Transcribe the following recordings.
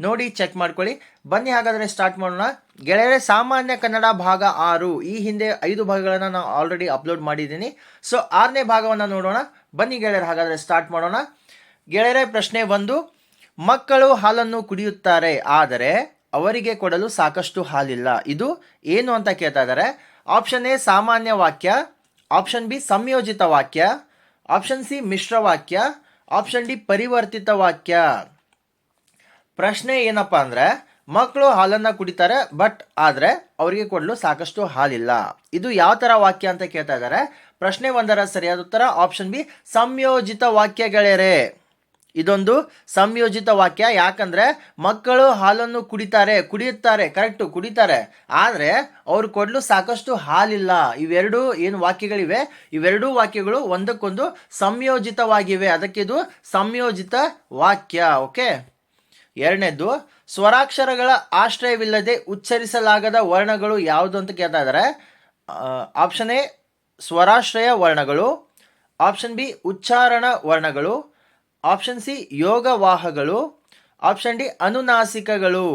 ನೋಡಿ ಚೆಕ್ ಮಾಡ್ಕೊಳ್ಳಿ. ಬನ್ನಿ, ಹಾಗಾದರೆ ಸ್ಟಾರ್ಟ್ ಮಾಡೋಣ. ಗೆಳೆಯರೆ, ಸಾಮಾನ್ಯ ಕನ್ನಡ ಭಾಗ ಆರು. ಈ ಹಿಂದೆ ಐದು ಭಾಗಗಳನ್ನು ನಾನು ಆಲ್ರೆಡಿ ಅಪ್ಲೋಡ್ ಮಾಡಿದ್ದೀನಿ. ಸೊ ಆರನೇ ಭಾಗವನ್ನು ನೋಡೋಣ. ಬನ್ನಿ, ಗೆಳೆಯರು, ಹಾಗಾದರೆ ಸ್ಟಾರ್ಟ್ ಮಾಡೋಣ. ಗೆಳೆಯರೆ, ಪ್ರಶ್ನೆ ಒಂದು. ಮಕ್ಕಳು ಹಾಲನ್ನು ಕುಡಿಯುತ್ತಾರೆ, ಆದರೆ ಅವರಿಗೆ ಕೊಡಲು ಸಾಕಷ್ಟು ಹಾಲಿಲ್ಲ. ಇದು ಏನು ಅಂತ ಕೇಳ್ತಾ ಇದ್ದಾರೆ ಆಪ್ಷನ್ ಎ, ಸಾಮಾನ್ಯ ವಾಕ್ಯ. ಆಪ್ಷನ್ ಬಿ, ಸಂಯೋಜಿತ ವಾಕ್ಯ. ಆಪ್ಷನ್ ಸಿ, ಮಿಶ್ರ ವಾಕ್ಯ. ಆಪ್ಷನ್ ಡಿ, ಪರಿವರ್ತಿತ ವಾಕ್ಯ. ಪ್ರಶ್ನೆ ಏನಪ್ಪಾ ಅಂದ್ರೆ ಮಕ್ಕಳು ಹಾಲನ್ನ ಕುಡಿತಾರೆ ಬಟ್ ಆದ್ರೆ ಅವರಿಗೆ ಕೊಡಲು ಸಾಕಷ್ಟು ಹಾಲಿಲ್ಲ. ಇದು ಯಾವ ತರ ವಾಕ್ಯ ಅಂತ ಕೇಳ್ತಾ ಇದ್ದಾರೆ? ಪ್ರಶ್ನೆ ಒಂದರ ಸರಿಯಾದ ಉತ್ತರ ಆಪ್ಷನ್ ಬಿ ಸಂಯೋಜಿತ ವಾಕ್ಯಗಳೇರೆ. ಇದೊಂದು ಸಂಯೋಜಿತ ವಾಕ್ಯ, ಯಾಕಂದ್ರೆ ಮಕ್ಕಳು ಹಾಲನ್ನು ಕುಡಿತಾರೆ, ಕುಡಿಯುತ್ತಾರೆ ಕರೆಕ್ಟು ಕುಡಿತಾರೆ. ಆದರೆ ಅವ್ರು ಕೊಡಲು ಸಾಕಷ್ಟು ಹಾಲಿಲ್ಲ. ಇವೆರಡು ಏನು ವಾಕ್ಯಗಳಿವೆ? ಇವೆರಡೂ ವಾಕ್ಯಗಳು ಒಂದಕ್ಕೊಂದು ಸಂಯೋಜಿತವಾಗಿವೆ. ಅದಕ್ಕೆ ಇದು ಸಂಯೋಜಿತ ವಾಕ್ಯ ಓಕೆ ಎರಡನೇದು, ಸ್ವರಾಕ್ಷರಗಳ ಆಶ್ರಯವಿಲ್ಲದೆ ಉಚ್ಚರಿಸಲಾಗದ ವರ್ಣಗಳು ಯಾವುದು ಅಂತ ಕೇಳ್ತಾ ಆಪ್ಷನ್ ಎ ಸ್ವರಾಶ್ರಯ ವರ್ಣಗಳು. ಆಪ್ಷನ್ ಬಿ ಉಚ್ಚಾರಣ ವರ್ಣಗಳು. ಆಪ್ಷನ್ ಸಿ ಯೋಗವಾಹಗಳು ಆಪ್ಷನ್ ಡಿ ಅನುನಾಸಿಕಗಳು.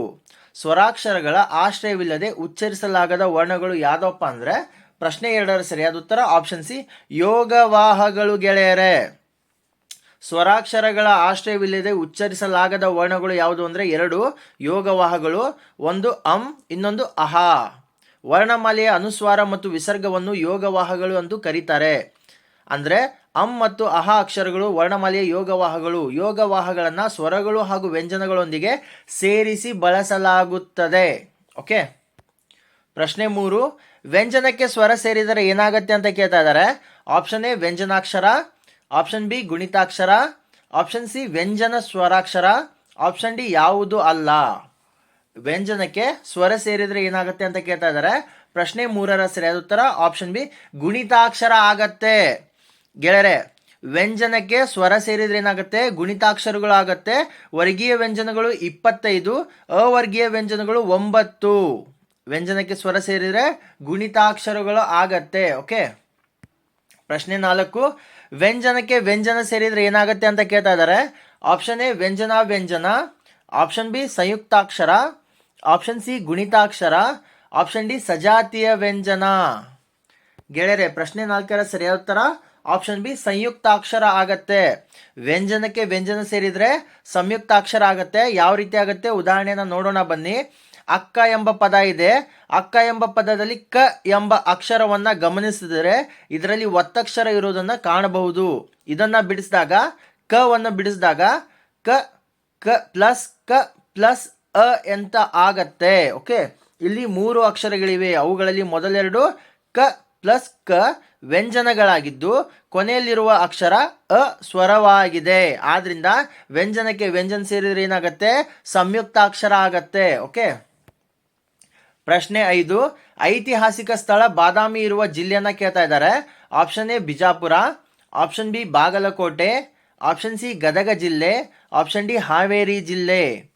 ಸ್ವರಾಕ್ಷರಗಳ ಆಶ್ರಯವಿಲ್ಲದೆ ಉಚ್ಚರಿಸಲಾಗದ ವರ್ಣಗಳು ಯಾವುದಪ್ಪ ಅಂದ್ರೆ ಪ್ರಶ್ನೆ ಎರಡರ ಸರಿಯಾದ ಉತ್ತರ ಆಪ್ಷನ್ ಸಿ ಯೋಗವಾಹಗಳು ಗೆಳೆಯರೆ. ಸ್ವರಾಕ್ಷರಗಳ ಆಶ್ರಯವಿಲ್ಲದೆ ಉಚ್ಚರಿಸಲಾಗದ ವರ್ಣಗಳು ಯಾವುದು ಅಂದರೆ ಎರಡು ಯೋಗವಾಹಗಳು, ಒಂದು ಅಂ, ಇನ್ನೊಂದು ಅಹ. ವರ್ಣಮಾಲೆಯ ಅನುಸ್ವಾರ ಮತ್ತು ವಿಸರ್ಗವನ್ನು ಯೋಗವಾಹಗಳು ಎಂದು ಕರೀತಾರೆ. ಅಂದರೆ ಅಂ ಮತ್ತು ಅಹ ಅಕ್ಷರಗಳು ವರ್ಣಮಾಲೆಯ ಯೋಗವಾಹಗಳು. ಯೋಗವಾಹಗಳನ್ನು ಸ್ವರಗಳು ಹಾಗೂ ವ್ಯಂಜನಗಳೊಂದಿಗೆ ಸೇರಿಸಿ ಬಳಸಲಾಗುತ್ತದೆ. ಓಕೆ? ಪ್ರಶ್ನೆ ಮೂರು, ವ್ಯಂಜನಕ್ಕೆ ಸ್ವರ ಸೇರಿದರೆ ಏನಾಗುತ್ತೆ ಅಂತ ಕೇಳ್ತಾ ಇದ್ದಾರೆ. ಆಪ್ಷನ್ ಎ, ವ್ಯಂಜನಾಕ್ಷರ. ಆಪ್ಷನ್ ಬಿ ಗುಣಿತಾಕ್ಷರ, ಆಪ್ಷನ್ ಸಿ ವ್ಯಂಜನ ಸ್ವರಾಕ್ಷರ, ಆಪ್ಷನ್ ಡಿ ಯಾವುದು ಅಲ್ಲ. ವ್ಯಂಜನಕ್ಕೆ ಸ್ವರ ಸೇರಿದ್ರೆ ಏನಾಗುತ್ತೆ ಅಂತ ಕೇಳ್ತಾ ಇದ್ದಾರೆ. ಪ್ರಶ್ನೆ ಮೂರರ ಸರಿಯಾದ ಉತ್ತರ, ಆಪ್ಷನ್ ಬಿ ಗುಣಿತಾಕ್ಷರ ಆಗತ್ತೆ. ಗೆಳೆಯರೆ, ವ್ಯಂಜನಕ್ಕೆ ಸ್ವರ ಸೇರಿದ್ರೆ ಏನಾಗುತ್ತೆ? ಗುಣಿತಾಕ್ಷರಗಳಾಗತ್ತೆ. ವರ್ಗೀಯ ವ್ಯಂಜನಗಳು ಇಪ್ಪತ್ತೈದು, ಅವರ್ಗೀಯ ವ್ಯಂಜನಗಳು ಒಂಬತ್ತು. ವ್ಯಂಜನಕ್ಕೆ ಸ್ವರ ಸೇರಿದ್ರೆ ಗುಣಿತಾಕ್ಷರಗಳು ಆಗತ್ತೆ. ಓಕೆ? ಪ್ರಶ್ನೆ ನಾಲ್ಕು ವ್ಯಂಜನಕ್ಕೆ ವ್ಯಂಜನ ಸೇರಿದ್ರೆ ಏನಾಗುತ್ತೆ ಅಂತ ಕೇಳ್ತಾ ಇದ್ದಾರೆ ಆಪ್ಷನ್ ಎ, ವ್ಯಂಜನ ವ್ಯಂಜನ. ಆಪ್ಷನ್ ಬಿ, ಸಂಯುಕ್ತಾಕ್ಷರ. ಆಪ್ಷನ್ ಸಿ, ಗುಣಿತಾಕ್ಷರ. ಆಪ್ಷನ್ ಡಿ, ಸಜಾತಿಯ ವ್ಯಂಜನ. ಗೆಳೆಯರೆ, ಪ್ರಶ್ನೆ ನಾಲ್ಕರ ಸರಿಯಾದ ಉತ್ತರ. ಆಪ್ಷನ್ ಬಿ, ಸಂಯುಕ್ತಾಕ್ಷರ ಆಗತ್ತೆ. ವ್ಯಂಜನಕ್ಕೆ ವ್ಯಂಜನ ಸೇರಿದ್ರೆ ಸಂಯುಕ್ತಾಕ್ಷರ ಆಗತ್ತೆ. ಯಾವ ರೀತಿ ಆಗತ್ತೆ? ಉದಾಹರಣೆನ ನೋಡೋಣ ಬನ್ನಿ. ಅಕ್ಕ ಎಂಬ ಪದ ಇದೆ. ಅಕ್ಕ ಎಂಬ ಪದದಲ್ಲಿ ಕ ಎಂಬ ಅಕ್ಷರವನ್ನ ಗಮನಿಸಿದರೆ ಇದರಲ್ಲಿ ಒತ್ತಕ್ಷರ ಇರುವುದನ್ನ ಕಾಣಬಹುದು. ಇದನ್ನ ಬಿಡಿಸಿದಾಗ ಕವನ್ನು ಬಿಡಿಸಿದಾಗ ಕ ಕ ಪ್ಲಸ್ ಕ ಪ್ಲಸ್ ಅ ಅಂತ ಆಗತ್ತೆ. ಓಕೆ? ಇಲ್ಲಿ ಮೂರು ಅಕ್ಷರಗಳಿವೆ. ಅವುಗಳಲ್ಲಿ ಮೊದಲೆರಡು ಕ ಪ್ಲಸ್ ಕ ವ್ಯಂಜನಗಳಾಗಿದ್ದು, ಕೊನೆಯಲ್ಲಿರುವ ಅಕ್ಷರ ಅ ಸ್ವರವಾಗಿದೆ. ಆದ್ರಿಂದ ವ್ಯಂಜನಕ್ಕೆ ವ್ಯಂಜನ ಸೇರಿದ್ರೆ ಏನಾಗತ್ತೆ? ಸಂಯುಕ್ತಾಕ್ಷರ ಆಗತ್ತೆ. ಓಕೆ? ಪ್ರಶ್ನೆ ಐದು, ಐತಿಹಾಸಿಕ ಸ್ಥಳ ಬಾದಾಮಿ ಇರುವ ಜಿಲ್ಲೆಯನ್ನ ಕೇಳ್ತಾ ಇದ್ದಾರೆ. Option A, Bijapur. Option B, Bagalkote. Option C, Gadag ಜಿಲ್ಲೆ. ಆಪ್ಷನ್ ಡಿ, ಹಾವೇರಿ ಜಿಲ್ಲೆ.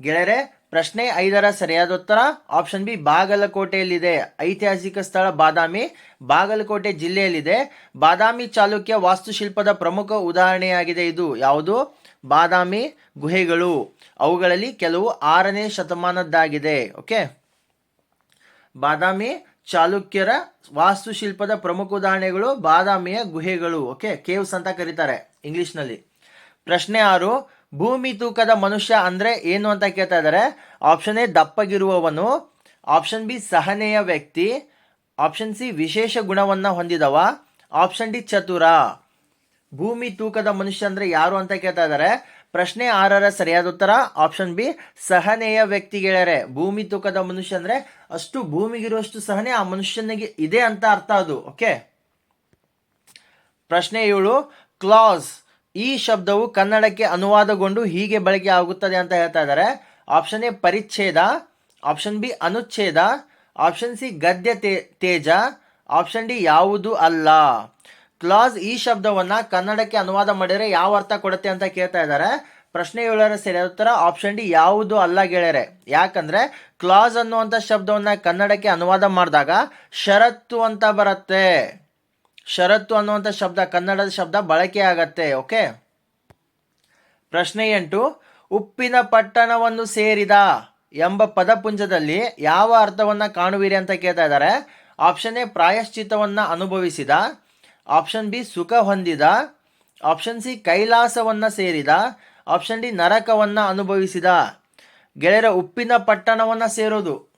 ಗೆಳೆಯರೆ, ಪ್ರಶ್ನೆ ಐದರ ಸರಿಯಾದ ಉತ್ತರ, ಆಪ್ಷನ್ ಬಿ, ಬಾಗಲಕೋಟೆಯಲ್ಲಿದೆ. ಐತಿಹಾಸಿಕ ಸ್ಥಳ ಬಾದಾಮಿ, ಬಾಗಲಕೋಟೆ ಜಿಲ್ಲೆಯಲ್ಲಿದೆ. ಬಾದಾಮಿ ಚಾಲುಕ್ಯ ವಾಸ್ತುಶಿಲ್ಪದ ಪ್ರಮುಖ ಉದಾಹರಣೆಯಾಗಿದೆ ಇದು. ಯಾವುದು? ಬಾದಾಮಿ ಗುಹೆಗಳು. ಅವುಗಳಲ್ಲಿ ಕೆಲವು ಆರನೇ ಶತಮಾನದ್ದಾಗಿದೆ. ಓಕೆ? ಬಾದಾಮಿ ಚಾಲುಕ್ಯರ ವಾಸ್ತುಶಿಲ್ಪದ ಪ್ರಮುಖ ಉದಾಹರಣೆಗಳು ಬಾದಾಮಿಯ ಗುಹೆಗಳು ಓಕೆ ಕೇವ್ಸ್ ಅಂತ ಕರೀತಾರೆ ಇಂಗ್ಲಿಷ್ನಲ್ಲಿ. ಪ್ರಶ್ನೆ ಆರು, ಭೂಮಿ ತೂಕದ ಮನುಷ್ಯ ಅಂದ್ರೆ ಏನು ಅಂತ ಕೇಳ್ತಾ ಇದ್ದಾರೆ? ಆಪ್ಷನ್ ಎ, ದಪ್ಪಗಿರುವವನು. ಆಪ್ಷನ್ ಬಿ, ಸಹನೆಯ ವ್ಯಕ್ತಿ. ಆಪ್ಷನ್ ಸಿ, ವಿಶೇಷ ಗುಣವನ್ನ ಹೊಂದಿದವ. ಆಪ್ಷನ್ ಡಿ, ಚತುರ. ಭೂಮಿ ತೂಕದ ಮನುಷ್ಯ ಅಂದ್ರೆ ಯಾರು ಅಂತ ಕೇಳ್ತಾ ಇದ್ದಾರೆ? ಪ್ರಶ್ನೆ ಆರರ ಸರಿಯಾದ ಉತ್ತರ ಆಪ್ಷನ್ ಬಿ ಸಹನೆಯ ವ್ಯಕ್ತಿ ಗೆಳೆಯರೆ ಭೂಮಿ ತೂಕದ ಮನುಷ್ಯ ಅಂದ್ರೆ ಅಷ್ಟು ಭೂಮಿಗಿರುವಷ್ಟು ಸಹನೆ ಆ ಮನುಷ್ಯನಿಗೆ ಇದೆ ಅಂತ ಅರ್ಥ ಅದು ಓಕೆ ಪ್ರಶ್ನೆ ಏಳು ಕ್ಲಾಸ್ ಈ ಶಬ್ದವು ಕನ್ನಡಕ್ಕೆ ಅನುವಾದಗೊಂಡು ಹೀಗೆ ಬಳಕೆ ಆಗುತ್ತದೆ ಅಂತ ಹೇಳ್ತಾ ಇದ್ದಾರೆ. ಆಪ್ಷನ್ ಎ ಪರಿಚ್ಛೇದ. ಆಪ್ಷನ್ ಬಿ ಅನುಚ್ಛೇದ. ಆಪ್ಷನ್ ಸಿ ಗದ್ಯ ತೇಜ. ಆಪ್ಷನ್ ಡಿ ಯಾವುದು ಅಲ್ಲ. ಕ್ಲಾಸ್ ಈ ಶಬ್ದವನ್ನ ಕನ್ನಡಕ್ಕೆ ಅನುವಾದ ಮಾಡಿದರೆ ಯಾವ ಅರ್ಥ ಕೊಡುತ್ತೆ ಅಂತ ಕೇಳ್ತಾ ಇದ್ದಾರೆ. ಪ್ರಶ್ನೆ ಏಳರ ಸರಿಯಾದ ಉತ್ತರ ಆಪ್ಷನ್ ಡಿ ಯಾವುದು ಅಲ್ಲ ಗೆಳೆಯರೆ. ಯಾಕಂದ್ರೆ ಕ್ಲಾಸ್ ಅನ್ನುವಂಥ ಶಬ್ದವನ್ನ ಕನ್ನಡಕ್ಕೆ ಅನುವಾದ ಮಾಡಿದಾಗ ಷರತ್ತು ಅಂತ ಬರುತ್ತೆ. ಷರತ್ತು ಅನ್ನುವಂಥ ಶಬ್ದ ಕನ್ನಡದ ಶಬ್ದ ಬಳಕೆ ಆಗತ್ತೆ, ಓಕೆ? ಪ್ರಶ್ನೆ ಎಂಟು, ಉಪ್ಪಿನ ಪಟ್ಟಣವನ್ನು ಸೇರಿದ ಎಂಬ ಪದಪುಂಜದಲ್ಲಿ ಯಾವ ಅರ್ಥವನ್ನ ಕಾಣುವಿರಿ ಅಂತ ಕೇಳ್ತಾ ಇದ್ದಾರೆ. ಆಪ್ಷನ್ ಎ ಪ್ರಾಯಶ್ಚಿತವನ್ನ ಅನುಭವಿಸಿದ. ಆಪ್ಷನ್ ಬಿ ಸುಖ ಹೊಂದಿದ. ಆಪ್ಷನ್ ಸಿ ಕೈಲಾಸವನ್ನ ಸೇರಿದ. ಆಪ್ಷನ್ ಡಿ ನರಕವನ್ನ ಅನುಭವಿಸಿದ. ಗೆಳೆಯರ ಉಪ್ಪಿನ ಪಟ್ಟಣವನ್ನ ಸೇರೋದು.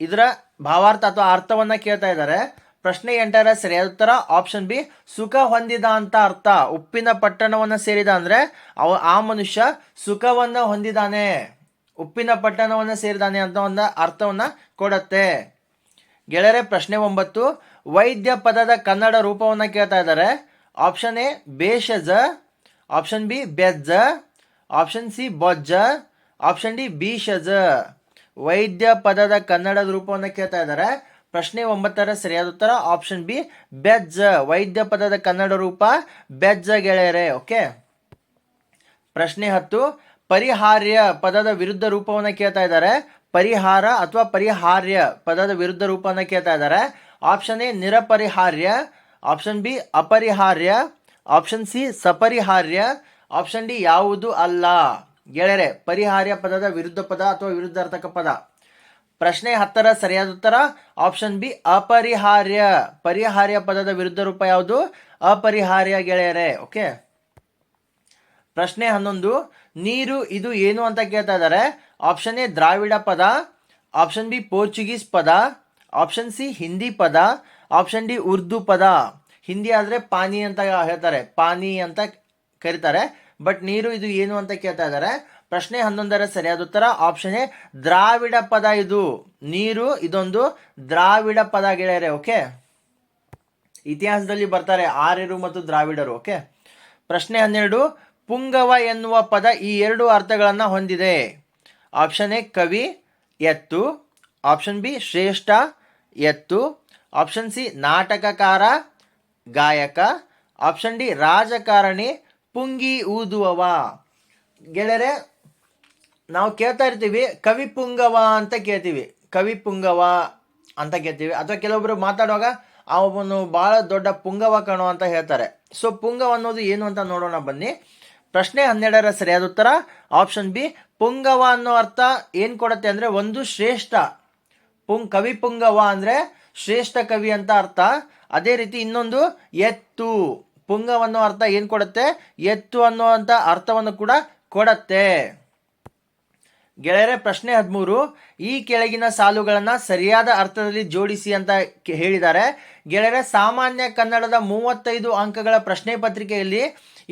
ಇದರ ಭಾವಾರ್ಥ ಅಥವಾ ಅರ್ಥವನ್ನ ಕೇಳ್ತಾ ಇದ್ದಾರೆ. ಪ್ರಶ್ನೆ ಎಂಟರ ಸರಿಯಾದ ಉತ್ತರ. ಆಪ್ಷನ್ ಬಿ ಸುಖ ಹೊಂದಿದ ಅಂತ ಅರ್ಥ. ಉಪ್ಪಿನ ಪಟ್ಟಣವನ್ನ ಸೇರಿದ ಅಂದ್ರೆ ಅವ ಆ ಮನುಷ್ಯ ಸುಖವನ್ನ ಹೊಂದಿದಾನೆ. ಉಪ್ಪಿನ ಪಟ್ಟಣವನ್ನ ಸೇರಿದಾನೆ ಅಂತ ಒಂದು ಅರ್ಥವನ್ನ ಕೊಡತ್ತೆ. ಗೆಳೆಯರೆ, ಪ್ರಶ್ನೆ ಒಂಬತ್ತು. ವೈದ್ಯ ಪದದ ಕನ್ನಡ ರೂಪವನ್ನ ಕೇಳ್ತಾ ಇದ್ದಾರೆ. ಆಪ್ಷನ್ ಎ ಬೇಷಜ. ಆಪ್ಷನ್ ಬಿ ಬೆಜ್ಜ. ಆಪ್ಷನ್ ಸಿ ಬೊಜ್ಜ. ಆಪ್ಷನ್ ಡಿ ಬೀಷಜ. ವೈದ್ಯ ಪದದ ಕನ್ನಡದ ರೂಪವನ್ನು ಕೇಳ್ತಾ ಇದ್ದಾರೆ. ಪ್ರಶ್ನೆ ಒಂಬತ್ತರ ಸರಿಯಾದ ಉತ್ತರ. ಆಪ್ಷನ್ ಬಿ ಬೆಜ್ಜ. ವೈದ್ಯ ಪದದ ಕನ್ನಡ ರೂಪ, ಬೆಜ್ಜ ಗೆಳೆಯರೆ ಓಕೆ ಪ್ರಶ್ನೆ ಹತ್ತು, ಪರಿಹಾರ್ಯ ಪದದ ವಿರುದ್ಧ ರೂಪವನ್ನು ಕೇಳ್ತಾ ಇದ್ದಾರೆ. ಪರಿಹಾರ ಅಥವಾ ಪರಿಹಾರ್ಯ ಪದದ ವಿರುದ್ಧ ರೂಪವನ್ನು ಕೇಳ್ತಾ ಇದ್ದಾರೆ. ಆಪ್ಷನ್ ಎ ನಿರಪರಿಹಾರ್ಯ ಆಪ್ಷನ್ ಬಿ ಅಪರಿಹಾರ್ಯ ಆಪ್ಷನ್ ಸಿ ಸಪರಿಹಾರ್ಯ ಆಪ್ಷನ್ ಡಿ ಯಾವುದು ಅಲ್ಲ ಗೆಳೆಯರೆ, ಪರಿಹಾರ್ಯ ಪದದ ವಿರುದ್ಧ ಪದ ಅಥವಾ ವಿರುದ್ಧಾರ್ಥಕ ಪದ? ಪ್ರಶ್ನೆ ಹತ್ತರ, ಸರಿಯಾದ ಉತ್ತರ? ಆಪ್ಷನ್ ಬಿ ಅಪರಿಹಾರ್ಯ ಪರಿಹಾರ್ಯ ಪದದ ವಿರುದ್ಧ ರೂಪ ಯಾವುದು? ಅಪರಿಹಾರ್ಯ ಗೆಳೆಯರೆ ಓಕೆ ಪ್ರಶ್ನೆ ಹನ್ನೊಂದು, ನೀರು, ಇದು ಏನು ಅಂತ ಕೇಳ್ತಾ ಇದ್ದಾರೆ? ಆಪ್ಷನ್ ಎ ದ್ರಾವಿಡ ಪದ. ಆಪ್ಷನ್ ಬಿ ಪೋರ್ಚುಗೀಸ್ ಪದ. ಆಪ್ಷನ್ ಸಿ ಹಿಂದಿ ಪದ ಆಪ್ಷನ್ ಡಿ ಉರ್ದು ಪದ ಹಿಂದಿ ಆದರೆ ಪಾನಿ ಅಂತ ಹೇಳ್ತಾರೆ. ಪಾನಿ ಅಂತ ಕರೀತಾರೆ. ಬಟ್ ನೀರು ಇದು ಏನು ಅಂತ ಕೇಳ್ತಾ ಇದ್ದಾರೆ? ಪ್ರಶ್ನೆ ಹನ್ನೊಂದರ ಸರಿಯಾದ ಉತ್ತರ. ಆಪ್ಷನ್ ಎ ದ್ರಾವಿಡ ಪದ ಇದು. ನೀರು ಇದೊಂದು ದ್ರಾವಿಡ ಪದ ಗೆಳೆಯರೆ, ಓಕೆ? ಇತಿಹಾಸದಲ್ಲಿ ಬರ್ತಾರೆ ಆರ್ಯರು ಮತ್ತು ದ್ರಾವಿಡರು, ಓಕೆ? ಪ್ರಶ್ನೆ ಹನ್ನೆರಡು, ಪುಂಗವ ಎನ್ನುವ ಪದ ಈ ಎರಡು ಅರ್ಥಗಳನ್ನು ಹೊಂದಿದೆ. ಆಪ್ಷನ್ ಎ ಕವಿ, ಎತ್ತು. ಆಪ್ಷನ್ ಬಿ ಶ್ರೇಷ್ಠ. ಎತ್ತು. ಆಪ್ಷನ್ ಸಿ ನಾಟಕಕಾರ, ಗಾಯಕ. ಆಪ್ಷನ್ ಡಿ ರಾಜಕಾರಣಿ, ಪುಂಗಿ ಊದುವವ. ಗೆಳೆಯರೆ, ನಾವು ಕೇಳ್ತಾ ಇರ್ತೀವಿ, ಕವಿ ಪುಂಗವ ಅಂತ ಕೇಳ್ತೀವಿ. ಕವಿ ಪುಂಗವ ಅಂತ ಕೇಳ್ತೀವಿ. ಅಥವಾ ಕೆಲವೊಬ್ಬರು ಮಾತಾಡುವಾಗ ಅವನು ಭಾಳ ದೊಡ್ಡ ಪುಂಗವ ಕಣೋ ಅಂತ ಹೇಳ್ತಾರೆ. ಸೊ ಪುಂಗವ ಅನ್ನೋದು ಏನು ಅಂತ ನೋಡೋಣ ಬನ್ನಿ. ಪ್ರಶ್ನೆ ಹನ್ನೆರಡರ ಸರಿಯಾದ ಉತ್ತರ. ಆಪ್ಷನ್ ಬಿ ಪುಂಗವ ಅನ್ನೋ ಅರ್ಥ ಏನು ಕೊಡುತ್ತೆ ಅಂದರೆ ಒಂದು ಶ್ರೇಷ್ಠ ಪುಂಗ್ ಕವಿ ಪುಂಗವ ಅಂದರೆ ಶ್ರೇಷ್ಠ ಕವಿ ಅಂತ ಅರ್ಥ. ಅದೇ ರೀತಿ ಇನ್ನೊಂದು ಎತ್ತು. ಪುಂಗವ ಅನ್ನೋ ಅರ್ಥ ಏನು ಕೊಡುತ್ತೆ? ಎತ್ತು ಅನ್ನುವಂತ ಅರ್ಥವನ್ನು ಕೂಡ ಕೊಡತ್ತೆ. ಗೆಳೆಯರೆ, ಪ್ರಶ್ನೆ ಹದಿಮೂರು. ಈ ಕೆಳಗಿನ ಸಾಲುಗಳನ್ನು ಸರಿಯಾದ ಅರ್ಥದಲ್ಲಿ ಜೋಡಿಸಿ ಅಂತ ಹೇಳಿದ್ದಾರೆ. ಗೆಳೆಯರೆ, ಸಾಮಾನ್ಯ ಕನ್ನಡದ ಮೂವತ್ತೈದು ಅಂಕಗಳ ಪ್ರಶ್ನೆ ಪತ್ರಿಕೆಯಲ್ಲಿ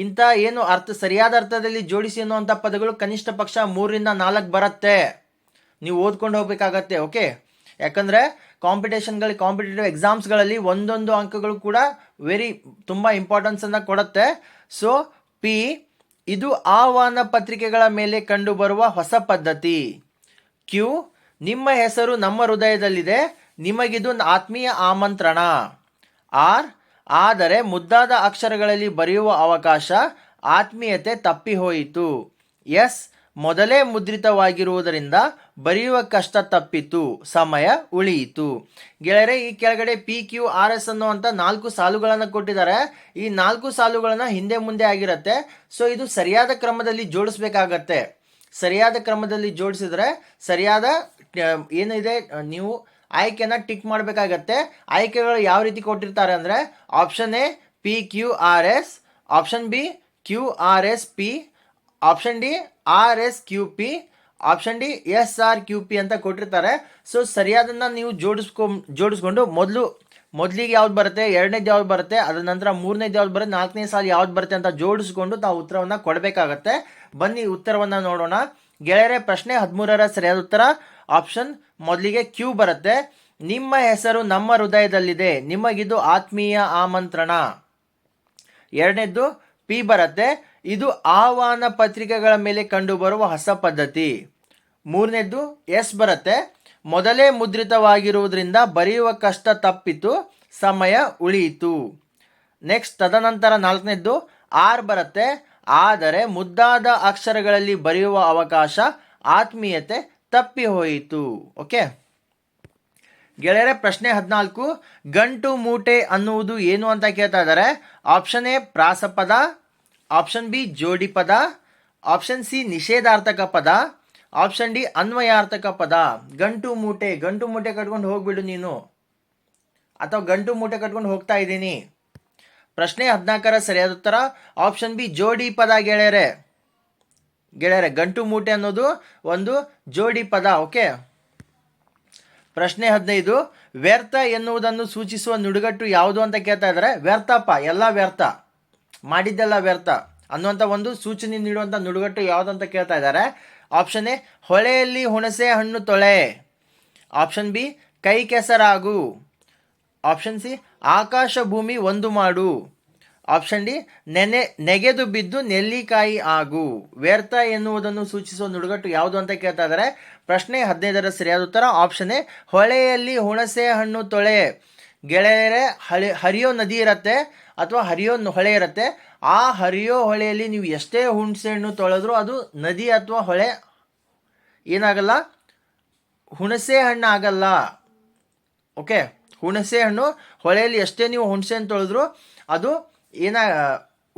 ಇಂಥ ಏನು ಅರ್ಥ, ಸರಿಯಾದ ಅರ್ಥದಲ್ಲಿ ಜೋಡಿಸಿ ಅನ್ನುವಂಥ ಪದಗಳು ಕನಿಷ್ಠ ಪಕ್ಷ ಮೂರರಿಂದ ನಾಲ್ಕು ಬರುತ್ತೆ. ನೀವು ಓದ್ಕೊಂಡು ಹೋಗ್ಬೇಕಾಗತ್ತೆ, ಓಕೆ? ಯಾಕಂದರೆ ಕಾಂಪಿಟೇಷನ್ಗಳು ಕಾಂಪಿಟೇಟಿವ್ ಎಕ್ಸಾಮ್ಸ್ಗಳಲ್ಲಿ ಒಂದೊಂದು ಅಂಕಗಳು ಕೂಡ ವೆರಿ ತುಂಬ ಇಂಪಾರ್ಟೆನ್ಸನ್ನು ಕೊಡುತ್ತೆ. ಸೊ ಪಿ ಇದು ಆಹ್ವಾನ ಪತ್ರಿಕೆಗಳ ಮೇಲೆ ಕಂಡುಬರುವ ಹೊಸ ಪದ್ಧತಿ. ಕ್ಯೂ ನಿಮ್ಮ ಹೆಸರು ನಮ್ಮ ಹೃದಯದಲ್ಲಿದೆ, ನಿಮಗಿದು ಆತ್ಮೀಯ ಆಮಂತ್ರಣ. ಆರ್ ಆದರೆ ಮುದ್ದಾದ ಅಕ್ಷರಗಳಲ್ಲಿ ಬರೆಯುವ ಅವಕಾಶ, ಆತ್ಮೀಯತೆ ತಪ್ಪಿ ಹೋಯಿತು ಎಸ್ ಮೊದಲೇ ಮುದ್ರಿತವಾಗಿರುವುದರಿಂದ ಬರೆಯುವ ಕಷ್ಟ ತಪ್ಪಿತು, ಸಮಯ ಉಳಿಯಿತು. ಗೆಳೆಯರೆ, ಈ ಕೆಳಗಡೆ ಪಿ ಕ್ಯೂ ಆರ್ ಎಸ್ ಅನ್ನುವಂಥ ನಾಲ್ಕು ಸಾಲುಗಳನ್ನು ಕೊಟ್ಟಿದ್ದಾರೆ. ಈ ನಾಲ್ಕು ಸಾಲುಗಳನ್ನು ಹಿಂದೆ ಮುಂದೆ ಆಗಿರುತ್ತೆ. ಸೊ ಇದು ಸರಿಯಾದ ಕ್ರಮದಲ್ಲಿ ಜೋಡಿಸ್ಬೇಕಾಗತ್ತೆ. ಸರಿಯಾದ ಕ್ರಮದಲ್ಲಿ ಜೋಡಿಸಿದ್ರೆ ಸರಿಯಾದ ಏನಿದೆ, ನೀವು ಆಯ್ಕೆನ ಟಿಕ್ ಮಾಡಬೇಕಾಗತ್ತೆ. ಆಯ್ಕೆಗಳು ಯಾವ ರೀತಿ ಕೊಟ್ಟಿರ್ತಾರೆ ಅಂದರೆ option A P Q R S option B Q R S P option D R S Q P option D S R Q P ಅಂತ ಕೊಟ್ಟಿರ್ತಾರೆ. ಸೊ ಸರಿಯಾದನ್ನ ನೀವು ಜೋಡಿಸ್ಕೊ, ಜೋಡಿಸ್ಕೊಂಡು ಮೊದಲು, ಮೊದಲಿಗೆ ಯಾವ್ದು ಬರುತ್ತೆ? ಎರಡನೇದು ಯಾವ್ದು ಬರುತ್ತೆ? ಅದರ ನಂತರ ಮೂರನೇದು ಯಾವ್ದು ಬರುತ್ತೆ? ನಾಲ್ಕನೇ ಸಾಲ ಯಾವ್ದು ಬರುತ್ತೆ ಅಂತ ಜೋಡಿಸ್ಕೊಂಡು ತಾವು ಉತ್ತರವನ್ನು ಕೊಡಬೇಕಾಗತ್ತೆ. ಬನ್ನಿ ಉತ್ತರವನ್ನು ನೋಡೋಣ. ಗೆಳೆಯರೇ, ಪ್ರಶ್ನೆ ಹದಿಮೂರರ ಸರಿಯಾದ ಉತ್ತರ. ಆಪ್ಷನ್ ಮೊದಲಿಗೆ ಕ್ಯೂ ಬರುತ್ತೆ. ನಿಮ್ಮ ಹೆಸರು ನಮ್ಮ ಹೃದಯದಲ್ಲಿದೆ. ನಿಮಗಿದು ಆತ್ಮೀಯ ಆಮಂತ್ರಣ. ಎರಡನೇದ್ದು ಪಿ ಬರುತ್ತೆ. ಇದು ಆಹ್ವಾನ ಪತ್ರಿಕೆಗಳ ಮೇಲೆ ಕಂಡುಬರುವ ಹೊಸ ಪದ್ಧತಿ. ಮೂರನೇದ್ದು, ಎಸ್ ಬರುತ್ತೆ. ಮೊದಲೇ ಮುದ್ರಿತವಾಗಿರುವುದರಿಂದ ಬರೆಯುವ ಕಷ್ಟ ತಪ್ಪಿತು, ಸಮಯ ಉಳಿಯಿತು. ನೆಕ್ಸ್ಟ್, ತದನಂತರ ನಾಲ್ಕನೇದ್ದು, ಆರ್ ಬರುತ್ತೆ. ಆದರೆ ಮುದ್ದಾದ ಅಕ್ಷರಗಳಲ್ಲಿ ಬರೆಯುವ ಅವಕಾಶ, ಆತ್ಮೀಯತೆ ತಪ್ಪಿ ಹೋಯಿತು. ಓಕೆ? ಗೆಳೆಯರೆ, ಪ್ರಶ್ನೆ ಹದಿನಾಲ್ಕು. ಗಂಟು ಮೂಟೆ ಅನ್ನುವುದು ಏನು ಅಂತ ಕೇಳ್ತಾ ಇದ್ದಾರೆ? ಆಪ್ಷನ್ ಎ, ಪ್ರಾಸಪದ. ಆಪ್ಷನ್ ಬಿ ಜೋಡಿ ಪದ, ಆಪ್ಷನ್ ಸಿ ನಿಷೇಧಾರ್ಥಕ ಪದ, ಆಪ್ಷನ್ ಡಿ ಅನ್ವಯಾರ್ಥಕ ಪದ. ಗಂಟು ಮೂಟೆ ಗಂಟು ಮೂಟೆ ಕಟ್ಕೊಂಡು ಹೋಗ್ಬಿಡು ನೀನು. ಅಥವಾ ಗಂಟು ಮೂಟೆ ಕಟ್ಕೊಂಡು ಹೋಗ್ತಾ ಇದ್ದೀನಿ. ಪ್ರಶ್ನೆ ಹದಿನಾಲ್ಕರ ಸರಿಯಾದ ಉತ್ತರ, ಆಪ್ಷನ್ ಬಿ ಜೋಡಿ ಪದ ಗೆಳೆಯರೆ. ಗೆಳೆಯರೆ, ಗಂಟು ಮೂಟೆ ಅನ್ನೋದು ಒಂದು ಜೋಡಿ ಪದ, ಓಕೆ? ಪ್ರಶ್ನೆ ಹದಿನೈದು, ವ್ಯರ್ಥ ಎನ್ನುವುದನ್ನು ಸೂಚಿಸುವ ನುಡಿಗಟ್ಟು ಯಾವುದು ಅಂತ ಕೇಳ್ತಾ ಇದ್ದಾರೆ? ವ್ಯರ್ಥಪ್ಪ, ಎಲ್ಲ ವ್ಯರ್ಥ. ಮಾಡಿದ್ದೆಲ್ಲ ವ್ಯರ್ಥ. ಅನ್ನುವಂಥ ಒಂದು ಸೂಚನೆ ನೀಡುವಂಥ ನುಡುಗಟ್ಟು ಯಾವುದು ಅಂತ ಕೇಳ್ತಾ ಇದ್ದಾರೆ? ಆಪ್ಷನ್ ಎ, ಹೊಳೆಯಲ್ಲಿ ಹುಣಸೆ ಹಣ್ಣು ತೊಳೆ. ಆಪ್ಷನ್ ಬಿ, ಕೈ ಕೆಸರಾಗು. ಆಪ್ಷನ್ ಸಿ, ಆಕಾಶ ಭೂಮಿ ಒಂದು ಮಾಡು. ಆಪ್ಷನ್ ಡಿ, ನೆನೆ, ನೆಗೆದು ಬಿದ್ದು ನೆಲ್ಲಿಕಾಯಿ ಆಗು. ವ್ಯರ್ಥ ಎನ್ನುವುದನ್ನು ಸೂಚಿಸುವ ನುಡುಗಟ್ಟು ಯಾವುದು ಅಂತ ಕೇಳ್ತಾ ಇದ್ದಾರೆ? ಪ್ರಶ್ನೆ ಹದಿನೈದರ ಸರಿಯಾದ ಉತ್ತರ ಆಪ್ಷನ್ ಎ, ಹೊಳೆಯಲ್ಲಿ ಹುಣಸೆ ಹಣ್ಣು ತೊಳೆ. ಗೆಳೆಯರೆ, ಹಳಿ, ಹರಿಯೋ ನದಿ ಇರತ್ತೆ ಅಥವಾ ಹರಿಯೋ ಹೊಳೆ ಇರತ್ತೆ. ಆ ಹರಿಯೋ ಹೊಳೆಯಲ್ಲಿ ನೀವು ಎಷ್ಟೇ ಹುಣಸೆ ಹಣ್ಣು ತೊಳೆದ್ರೂ ಅದು ನದಿ ಅಥವಾ ಹೊಳೆ ಏನಾಗಲ್ಲ ಹುಣಸೆ ಹಣ್ಣು ಆಗಲ್ಲ. ಓಕೆ? ಹುಣಸೆ ಹಣ್ಣು ಹೊಳೆಯಲ್ಲಿ ಎಷ್ಟೇ ನೀವು ಹುಣಸೆ ಹಣ್ಣು ತೊಳೆದ್ರು ಅದು ಏನ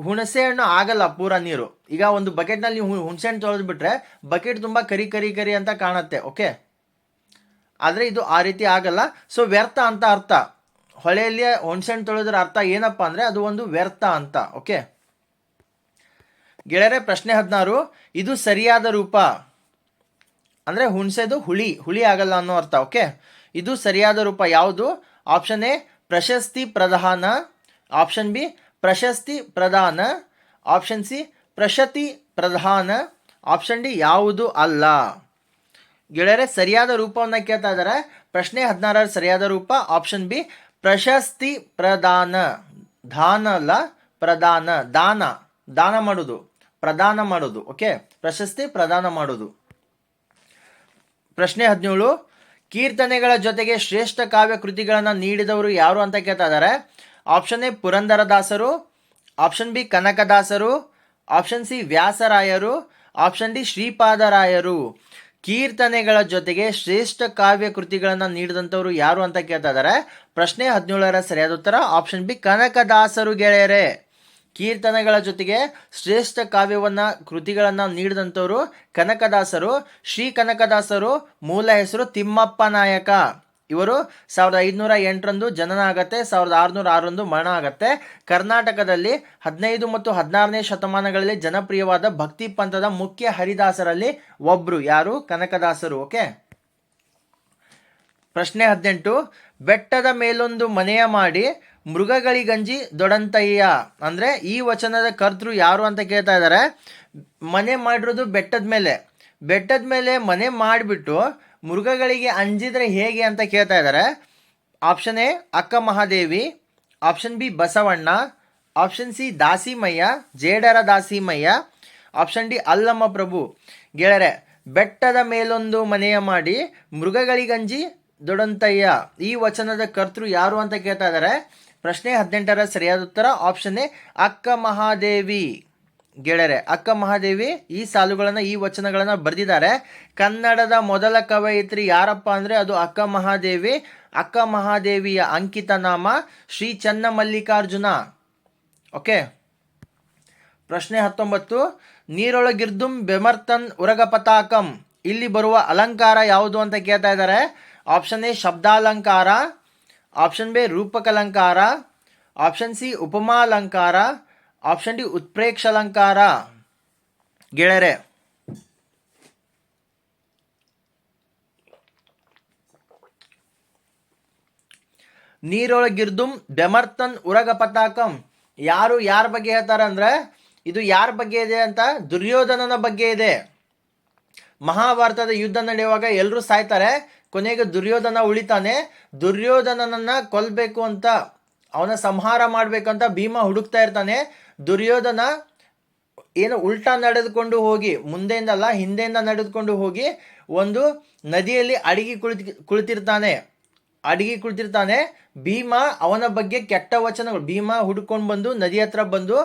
ಹುಣಸೆ ಹಣ್ಣು ಆಗಲ್ಲ ಪೂರ ನೀರು. ಈಗ ಒಂದು ಬಕೆಟ್ನಲ್ಲಿ ನೀವು ಹುಣಸೆ ಹಣ್ಣು ತೊಳೆದು ಬಿಟ್ರೆ ಬಕೆಟ್ ತುಂಬ ಕರಿ ಕರಿ ಕರಿ ಅಂತ ಕಾಣುತ್ತೆ. ಓಕೆ? ಆದರೆ ಇದು ಆ ರೀತಿ ಆಗಲ್ಲ. ಸೊ ವ್ಯರ್ಥ ಅಂತ ಅರ್ಥ. ಹೊಳೆಯಲ್ಲಿ ಹುಣಸೆ ಹಣ್ಣು ತೊಳೆದ್ರ ಅರ್ಥ ಏನಪ್ಪ ಅಂದರೆ ಅದು ಒಂದು ವ್ಯರ್ಥ ಅಂತ, ಓಕೆ? ಗೆಳೆಯರೆ, ಪ್ರಶ್ನೆ ಹದಿನಾರು. ಇದು ಸರಿಯಾದ ರೂಪ? ಅಂದರೆ ಹುಣ್ಸೆದು ಹುಳಿ ಹುಳಿ ಆಗಲ್ಲ ಅನ್ನೋ ಅರ್ಥ, ಓಕೆ? ಇದು ಸರಿಯಾದ ರೂಪ ಯಾವುದು? ಆಪ್ಷನ್ ಎ, ಪ್ರಶಸ್ತಿ ಪ್ರಧಾನ. ಆಪ್ಷನ್ ಬಿ, ಪ್ರಶಸ್ತಿ ಪ್ರಧಾನ. ಆಪ್ಷನ್ ಸಿ, ಪ್ರಶತಿ ಪ್ರಧಾನ. ಆಪ್ಷನ್ ಡಿ, ಯಾವುದು ಅಲ್ಲ. ಗೆಳೆಯರೆ, ಸರಿಯಾದ ರೂಪವನ್ನು ಕೇಳ್ತಾ ಇದ್ದಾರೆ ಪ್ರಶ್ನೆ ಹದಿನಾರರ, ಸರಿಯಾದ ರೂಪ. ಆಪ್ಷನ್ ಬಿ ಪ್ರಶಸ್ತಿ ಪ್ರದಾನ, ದಾನ ಅಲ್ಲ ಪ್ರದಾನ, ದಾನ ದಾನ ಮಾಡೋದು, ಪ್ರದಾನ ಮಾಡೋದು ಓಕೆ ಪ್ರಶಸ್ತಿ ಪ್ರದಾನ ಮಾಡೋದು. ಪ್ರಶ್ನೆ ಹದಿನೇಳು, ಕೀರ್ತನೆಗಳ ಜೊತೆಗೆ ಶ್ರೇಷ್ಠ ಕಾವ್ಯ ಕೃತಿಗಳನ್ನು ನೀಡಿದವರು ಯಾರು ಅಂತ ಕೇಳ್ತಾ ಇದ್ದಾರೆ? ಆಪ್ಷನ್ ಎ ಪುರಂದರದಾಸರು ಆಪ್ಷನ್ ಬಿ ಕನಕದಾಸರು ಆಪ್ಷನ್ ಸಿ ವ್ಯಾಸರಾಯರು ಆಪ್ಷನ್ ಡಿ ಶ್ರೀಪಾದರಾಯರು. ಕೀರ್ತನೆಗಳ ಜೊತೆಗೆ ಶ್ರೇಷ್ಠ ಕಾವ್ಯ ಕೃತಿಗಳನ್ನು ನೀಡಿದಂಥವ್ರು ಯಾರು ಅಂತ ಕೇಳ್ತಾ ಇದ್ದಾರೆ ಪ್ರಶ್ನೆ ಹದಿನೇಳರ ಸರಿಯಾದ ಉತ್ತರ ಆಪ್ಷನ್ ಬಿ ಕನಕದಾಸರು ಗೆಳೆಯರೇ. ಕೀರ್ತನೆಗಳ ಜೊತೆಗೆ ಶ್ರೇಷ್ಠ ಕಾವ್ಯವನ್ನ, ಕೃತಿಗಳನ್ನು ನೀಡಿದಂಥವರು ಕನಕದಾಸರು, ಶ್ರೀ ಕನಕದಾಸರು, ಮೂಲ ಹೆಸರು ತಿಮ್ಮಪ್ಪ ನಾಯಕ. ಇವರು ಸಾವಿರದ ಐದುನೂರ ಎಂಟರಂದು ಜನನ ಆಗತ್ತೆ ಸಾವಿರದ ಆರುನೂರ ಆರರಂದು ಮರಣ ಆಗತ್ತೆ ಕರ್ನಾಟಕದಲ್ಲಿ ಹದಿನೈದು ಮತ್ತು ಹದಿನಾರನೇ ಶತಮಾನಗಳಲ್ಲಿ ಜನಪ್ರಿಯವಾದ ಭಕ್ತಿ ಪಂಥದ ಮುಖ್ಯ ಹರಿದಾಸರಲ್ಲಿ ಒಬ್ರು. ಯಾರು? ಕನಕದಾಸರು, ಓಕೆ? ಪ್ರಶ್ನೆ ಹದಿನೆಂಟು. ಬೆಟ್ಟದ ಮೇಲೊಂದು ಮನೆಯ ಮಾಡಿ ಮೃಗಗಳಿಗಂಜಿ ದೊಡಂತಯ್ಯ. ಅಂದ್ರೆ ಈ ವಚನದ ಕರ್ತೃ ಯಾರು ಅಂತ ಕೇಳ್ತಾ ಇದ್ದಾರೆ. ಮನೆ ಮಾಡಿರೋದು ಬೆಟ್ಟದ ಮೇಲೆ. ಬೆಟ್ಟದ ಮೇಲೆ ಮನೆ ಮಾಡಿಬಿಟ್ಟು ಮೃಗಗಳಿಗೆ ಅಂಜಿದ್ರೆ ಹೇಗೆ ಅಂತ ಕೇಳ್ತಾ ಇದ್ದಾರೆ option A Akka Mahadevi. Option B Basavanna. Option C Dasimayya. Jedara Dasimayya. Option D Allama Prabhu. ಗೆಳರೆ ಬೆಟ್ಟದ ಮೇಲೊಂದು ಮನೆಯ ಮಾಡಿ ಮೃಗಗಳಿಗಂಜಿ ದೊಡಂತಯ್ಯ. ಈ ವಚನದ ಕರ್ತೃ ಯಾರು ಅಂತ ಕೇಳ್ತಾ ಇದ್ದಾರೆ ಪ್ರಶ್ನೆ ಹದಿನೆಂಟರ ಸರಿಯಾದ ಉತ್ತರ ಆಪ್ಷನ್ ಎ ಅಕ್ಕ ಮಹಾದೇವಿ. ಗೆಳೆಯರೆ, ಅಕ್ಕ ಮಹಾದೇವಿ ಈ ಸಾಲುಗಳನ್ನು, ಈ ವಚನಗಳನ್ನು ಬರೆದಿದ್ದಾರೆ. ಕನ್ನಡದ ಮೊದಲ ಕವಯಿತ್ರಿ ಯಾರಪ್ಪ ಅಂದರೆ ಅದು ಅಕ್ಕ ಮಹಾದೇವಿ. ಅಕ್ಕ ಮಹಾದೇವಿಯ ಅಂಕಿತ ನಾಮ ಶ್ರೀ ಚನ್ನಮಲ್ಲಿಕಾರ್ಜುನ. ಓಕೆ? ಪ್ರಶ್ನೆ ಹತ್ತೊಂಬತ್ತು. ನೀರೊಳಗಿರ್ದುಂ ಬೆಮರ್ತನ್ ಉರಗ ಪತಾಕಂ ಇಲ್ಲಿ ಬರುವ ಅಲಂಕಾರ ಯಾವುದು ಅಂತ ಕೇಳ್ತಾ ಇದ್ದಾರೆ. ಆಪ್ಷನ್ ಎ ಶಬ್ದಾಲಂಕಾರ, ಆಪ್ಷನ್ ಬಿ ರೂಪಕಲಂಕಾರ, ಆಪ್ಷನ್ ಸಿ ಉಪಮಾಲಂಕಾರ ಆಪ್ಷನ್ ಡಿ ಉತ್ಪ್ರೇಕ್ಷಾಲಂಕಾರ. ಗೆಳೆರೆ ನೀರೊಳಗಿರ್ದುಂ ಬೆಮರ್ತನ್ ಉರಗ ಪತಾಕಂ ಯಾರು ಯಾರ ಬಗ್ಗೆ ಹೇಳ್ತಾರೆ ಅಂದ್ರೆ, ಇದು ಯಾರ ಬಗ್ಗೆ ಇದೆ ಅಂತ ದುರ್ಯೋಧನನ ಬಗ್ಗೆ ಇದೆ. ಮಹಾಭಾರತದ ಯುದ್ಧ ನಡೆಯುವಾಗ ಎಲ್ಲರೂ ಸಾಯ್ತಾರೆ, ಕೊನೆಗೆ ದುರ್ಯೋಧನ ಉಳಿತಾನೆ. ದುರ್ಯೋಧನನನ್ನ ಕೊಲ್ಬೇಕು ಅಂತ, ಅವನ ಸಂಹಾರ ಮಾಡ್ಬೇಕಂತ ಭೀಮ ಹುಡುಕ್ತಾ ಇರ್ತಾನೆ. ದುರ್ಯೋಧನ ಏನು ಉಲ್ಟಾ ನಡೆದುಕೊಂಡು ಹೋಗಿ ಮುಂದೆಯಿಂದ ಅಲ್ಲ ಹಿಂದೆಯಿಂದ ನಡೆದುಕೊಂಡು ಹೋಗಿ ಒಂದು ನದಿಯಲ್ಲಿ ಅಡಿಗೆ ಕುಳಿತು, ಕುಳಿತಿರ್ತಾನೆ. ಅಡಿಗೆ ಕುಳಿತಿರ್ತಾನೆ. ಭೀಮ ಅವನ ಬಗ್ಗೆ ಕೆಟ್ಟ ವಚನಗಳು, ಭೀಮ ಹುಡ್ಕೊಂಡು ಬಂದು ನದಿ ಹತ್ರ ಬಂದು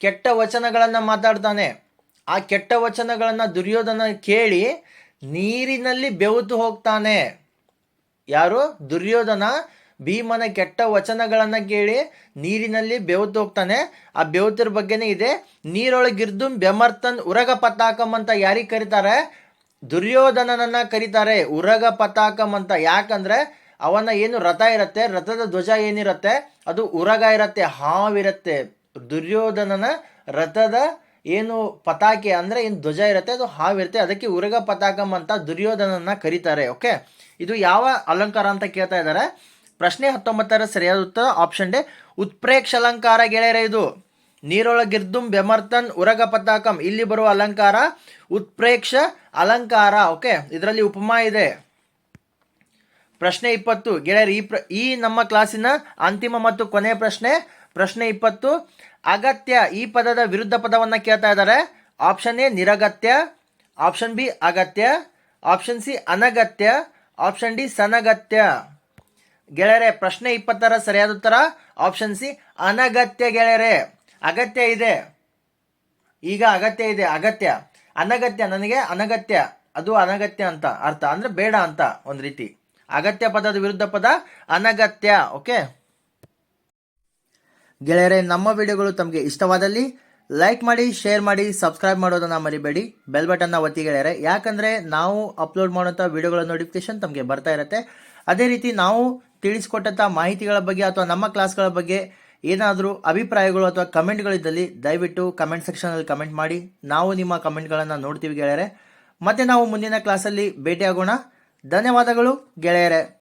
ಕೆಟ್ಟ ವಚನಗಳನ್ನು ಮಾತಾಡ್ತಾನೆ. ಆ ಕೆಟ್ಟ ವಚನಗಳನ್ನು ದುರ್ಯೋಧನ ಕೇಳಿ ನೀರಿನಲ್ಲಿ ಬೆವುತು ಹೋಗ್ತಾನೆ. ಯಾರು? ದುರ್ಯೋಧನ ಭೀಮನ ಕೆಟ್ಟ ವಚನಗಳನ್ನು ಕೇಳಿ ನೀರಿನಲ್ಲಿ ಬೆವತ್ತು ಹೋಗ್ತಾನೆ ಆ ಬೆವತ್ತಿರ ಬಗ್ಗೆನೇ ಇದೆ, ನೀರೊಳಗಿರ್ದು ಬೆಮರ್ತನ್ ಉರಗ ಪತಾಕಂ ಅಂತ ಯಾರಿಗೆ ಕರೀತಾರೆ? ದುರ್ಯೋಧನನನ್ನ ಕರೀತಾರೆ, ಉರಗ ಪತಾಕಂ ಅಂತ. ಯಾಕಂದ್ರೆ ಅವನ ಏನು ರಥ ಇರುತ್ತೆ, ರಥದ ಧ್ವಜ ಏನಿರುತ್ತೆ, ಅದು ಉರಗ ಇರುತ್ತೆ, ಹಾವಿರುತ್ತೆ. ದುರ್ಯೋಧನನ ರಥದ ಏನು ಪತಾಕೆ ಅಂದ್ರೆ ಏನು ಧ್ವಜ ಇರುತ್ತೆ, ಅದು ಹಾವಿರುತ್ತೆ. ಅದಕ್ಕೆ ಉರಗ ಪತಾಕಂ ಅಂತ ದುರ್ಯೋಧನನ್ನ ಕರೀತಾರೆ, ಓಕೆ? ಇದು ಯಾವ ಅಲಂಕಾರ ಅಂತ ಕೇಳ್ತಾ ಇದ್ದಾರೆ ಪ್ರಶ್ನೆ ಹತ್ತೊಂಬತ್ತರ ಸರಿಯಾದ ಉತ್ತರ ಆಪ್ಷನ್ ಡೆ ಉತ್ಪ್ರೇಕ್ಷ ಅಲಂಕಾರ ಗೆಳೆಯರ ಇದು. ನೀರೊಳಗಿರ್ದುಂ ಬೆಮರ್ತನ್ ಉರಗ ಪತಾಕಂ ಇಲ್ಲಿ ಬರುವ ಅಲಂಕಾರ, ಉತ್ಪ್ರೇಕ್ಷ ಅಲಂಕಾರ, ಓಕೆ? ಇದರಲ್ಲಿ ಉಪಮಾ ಇದೆ. ಪ್ರಶ್ನೆ ಇಪ್ಪತ್ತು, ಗೆಳೆಯರು, ಈ ಪ್ರ, ಈ ನಮ್ಮ ಕ್ಲಾಸಿನ ಅಂತಿಮ ಮತ್ತು ಕೊನೆಯ ಪ್ರಶ್ನೆ. ಪ್ರಶ್ನೆ ಇಪ್ಪತ್ತು, ಅಗತ್ಯ, ಈ ಪದದ ವಿರುದ್ಧ ಪದವನ್ನು ಕೇಳ್ತಾ ಇದ್ದಾರೆ. ಆಪ್ಷನ್ ಎ, ನಿರಗತ್ಯ. ಆಪ್ಷನ್ ಬಿ, ಅಗತ್ಯ. ಆಪ್ಷನ್ ಸಿ, ಅನಗತ್ಯ. ಆಪ್ಷನ್ ಡಿ, ಸನಗತ್ಯ. ಗೆಳೆಯರೆ, ಪ್ರಶ್ನೆ ಇಪ್ಪತ್ತರ ಸರಿಯಾದ ಉತ್ತರ? ಆಪ್ಷನ್ ಸಿ ಅನಗತ್ಯ ಗೆಳೆಯರೆ. ಅಗತ್ಯ ಇದೆ. ಈಗ ಅಗತ್ಯ ಇದೆ. ಅಗತ್ಯ. ಅನಗತ್ಯ, ನನಗೆ ಅನಗತ್ಯ. ಅದು ಅನಗತ್ಯ ಅಂತ ಅರ್ಥ. ಅಂದ್ರೆ ಬೇಡ ಅಂತ ಒಂದು ರೀತಿ. ಅಗತ್ಯ ಪದದ ವಿರುದ್ಧ ಪದ, ಅನಗತ್ಯ. ಓಕೆ ಗೆಳೆಯರೆ, ನಮ್ಮ ವಿಡಿಯೋಗಳು ತಮಗೆ ಇಷ್ಟವಾದಲ್ಲಿ ಲೈಕ್ ಮಾಡಿ ಶೇರ್ ಮಾಡಿ ಸಬ್ಸ್ಕ್ರೈಬ್ ಮಾಡೋದನ್ನ ಮರಿಬೇಡಿ. ಬೆಲ್ ಬಟನ್ನ ಒತ್ತಿ ಗೆಳೆಯರೆ. ಯಾಕಂದ್ರೆ ನಾವು ಅಪ್ಲೋಡ್ ಮಾಡುವಂಥ ವಿಡಿಯೋಗಳ ನೋಟಿಫಿಕೇಶನ್ ತಮಗೆ ಬರ್ತಾ ಇರುತ್ತೆ. ಅದೇ ರೀತಿ ನಾವು ತಿಳಿಸ್ಕೊಟ್ಟಂಥ ಮಾಹಿತಿಗಳ ಬಗ್ಗೆ ಅಥವಾ ನಮ್ಮ ಕ್ಲಾಸ್ಗಳ ಬಗ್ಗೆ ಏನಾದರೂ ಅಭಿಪ್ರಾಯಗಳು ಅಥವಾ ಕಮೆಂಟ್ಗಳಿದ್ದಲ್ಲಿ ದಯವಿಟ್ಟು ಕಮೆಂಟ್ ಸೆಕ್ಷನಲ್ಲಿ ಕಮೆಂಟ್ ಮಾಡಿ. ನಾವು ನಿಮ್ಮ ಕಮೆಂಟ್ಗಳನ್ನು ನೋಡ್ತೀವಿ ಗೆಳೆಯರೆ. ಮತ್ತೆ ನಾವು ಮುಂದಿನ ಕ್ಲಾಸಲ್ಲಿ ಭೇಟಿಯಾಗೋಣ. ಧನ್ಯವಾದಗಳು ಗೆಳೆಯರೆ.